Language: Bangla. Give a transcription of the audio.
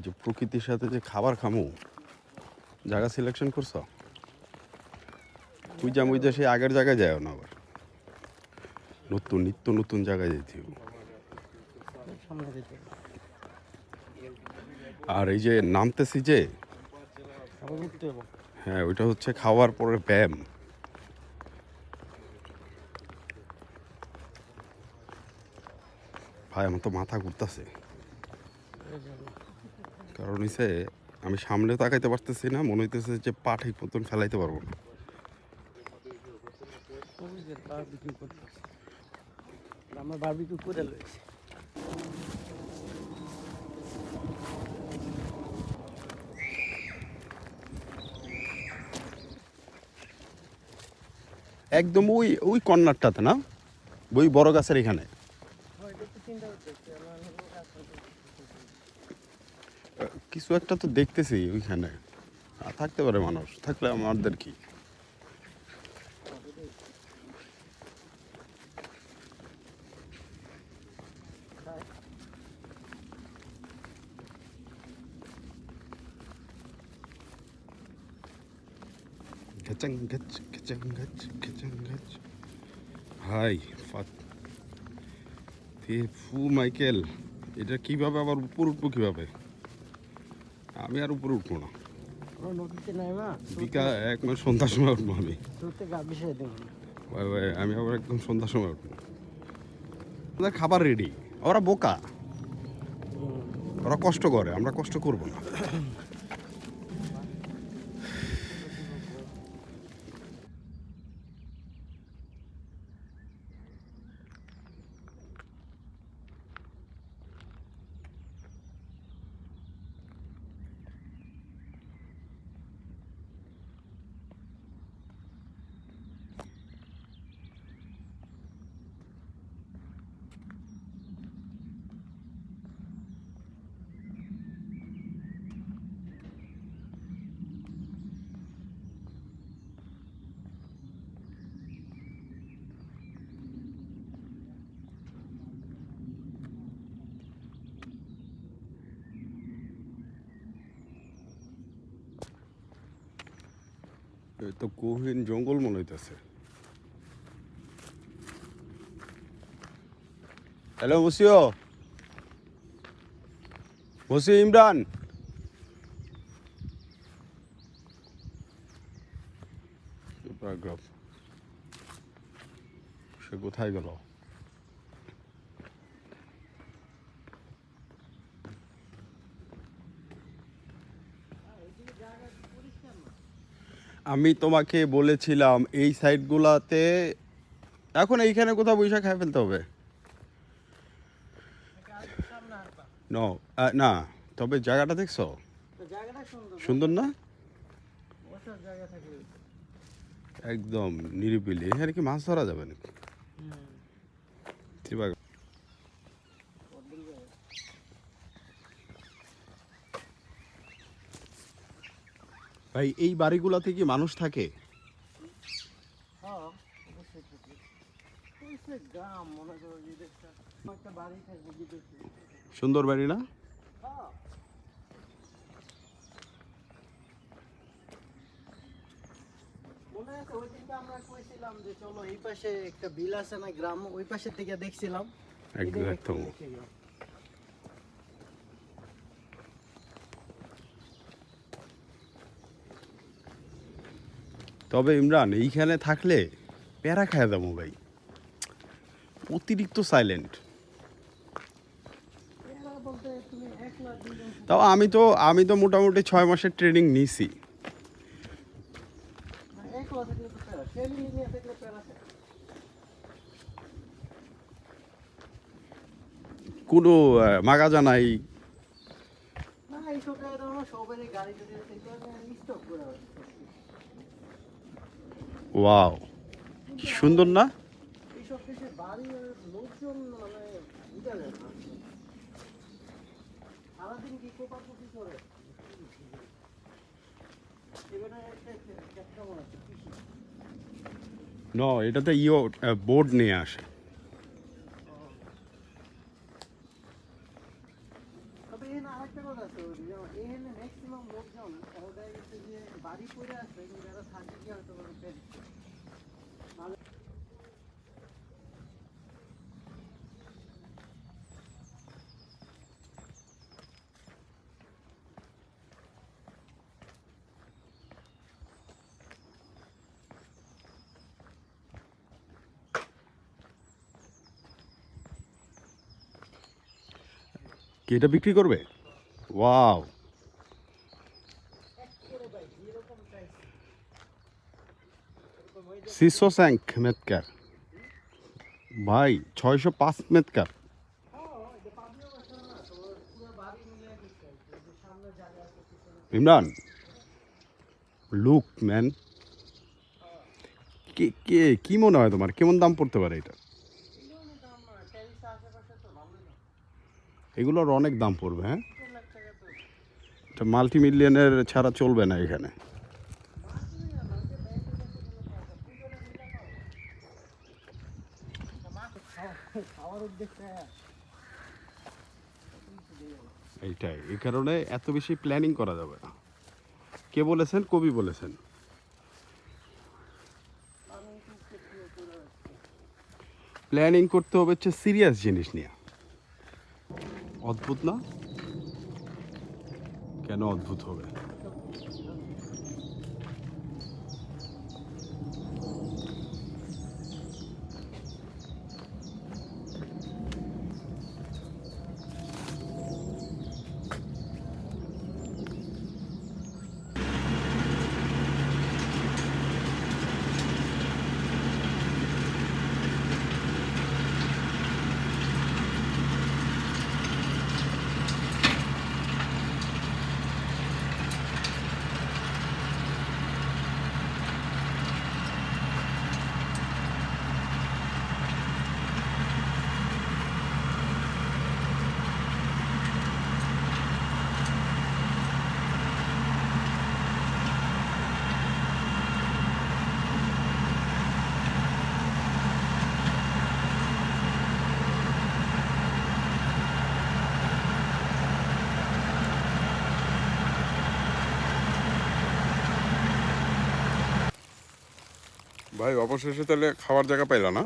যে প্রকৃতির সাথে যে খাবার খামু, জায়গা সিলেকশন করছ? তুই যা মুই যা সেই আগের জায়গায় যায় না আবার। নতুন, নিত্য নতুন জায়গায় যেতে। আর এই যে নামতেছি যে হ্যাঁ ওইটা হচ্ছে খাওয়ার পরে ব্যায়াম। ভাই, আমার তো মাথা ঘুরতেছে। কারণ হচ্ছে আমি সামনে তাকাইতে পারতেছি না মনে হইতেছে যে পা ঠিক মতন ফেলাইতে পারব না। আমরা বারবিকিউ করে একদম ওই ওই কর্নারটাতে না? ওই বড় গাছের এখানে। কিছু একটা তো দেখতেছি ওইখানে। থাকতে পারে মানুষ, থাকলে আমাদের কি? হাই, ফাত। ফু, মাইকেল, এটা কীভাবে আবার উপর উঠবো কীভাবে? আমি আর উপরে উঠবো না। বিকা এক মাস সন্ধ্যার সময় উঠবো আমি। আমি আবার একদম সন্ধ্যার সময় উঠবো আমাদের খাবার রেডি ওরা বোকা। ওরা কষ্ট করে আমরা কষ্ট করব না এই তো গহীন জঙ্গল মনে হইতেছে। হ্যালো মুসিও মুসি ইমরান। সে কোথায় গেল? আমি তোমাকে বলেছিলাম এই সাইডগুলাতে এখন এইখানে কোথাও বৈশাখ খাই ফেলতে হবে। ন না তবে জায়গাটা দেখছ? সুন্দর না? একদম নিরিবিলি। এখানে কি মাছ ধরা যাবে নাকি? ভাই এই বাড়িগুলাতে কি মানুষ থাকে? হ্যাঁ মনে সুন্দর বাড়ি না? হ্যাঁ। আমরা কইছিলাম যে চলো এই পাশে একটা বিল আছে না গ্রাম ওই পাশের থেকে দেখছিলাম। একদম তবে ইমরান এইখানে থাকলে প্যারা খায় দামো ভাই। অতিরিক্ত সাইলেন্ট তাও আমি তো আমি তো মোটামুটি ছয় মাসের ট্রেনিং নিছি। কোনো মাগাজা নাই? না জায়গায় তো আমরা ওয়াও। কি সুন্দর না? ন এটাতে ইও বোর্ড নিয়ে আসে তবে এখানে আরেকটা কথা আছে যে ম্যাক্সিমাম লোকজন ওটা গেছে যে বাড়ি করে আসবে কিন্তু এরা থাকবে কি হয়তো কি এটা বিক্রি করবে? ওয়াও সিসো স্যাঙ্ক মেতকার ভাই ছয়শো পাঁচ মেতকার ইমরান লুক ম্যান কে কে কি মনে হয় তোমার কেমন দাম পড়তে পারে এটা এগুলোর অনেক দাম পড়বে হ্যাঁ এটা মাল্টি মিলিয়নের ছাড়া চলবে না এখানে। এইটাই, এই কারণে এত বেশি প্ল্যানিং করা যাবে না। কে বলেছেন? কবি বলেছেন। প্ল্যানিং করতে হবে হচ্ছে সিরিয়াস জিনিস নিয়ে। অদ্ভুত না? কেন অদ্ভুত হবে? ভাই অবশেষে তাহলে খাওয়ার জায়গা পাইলা না?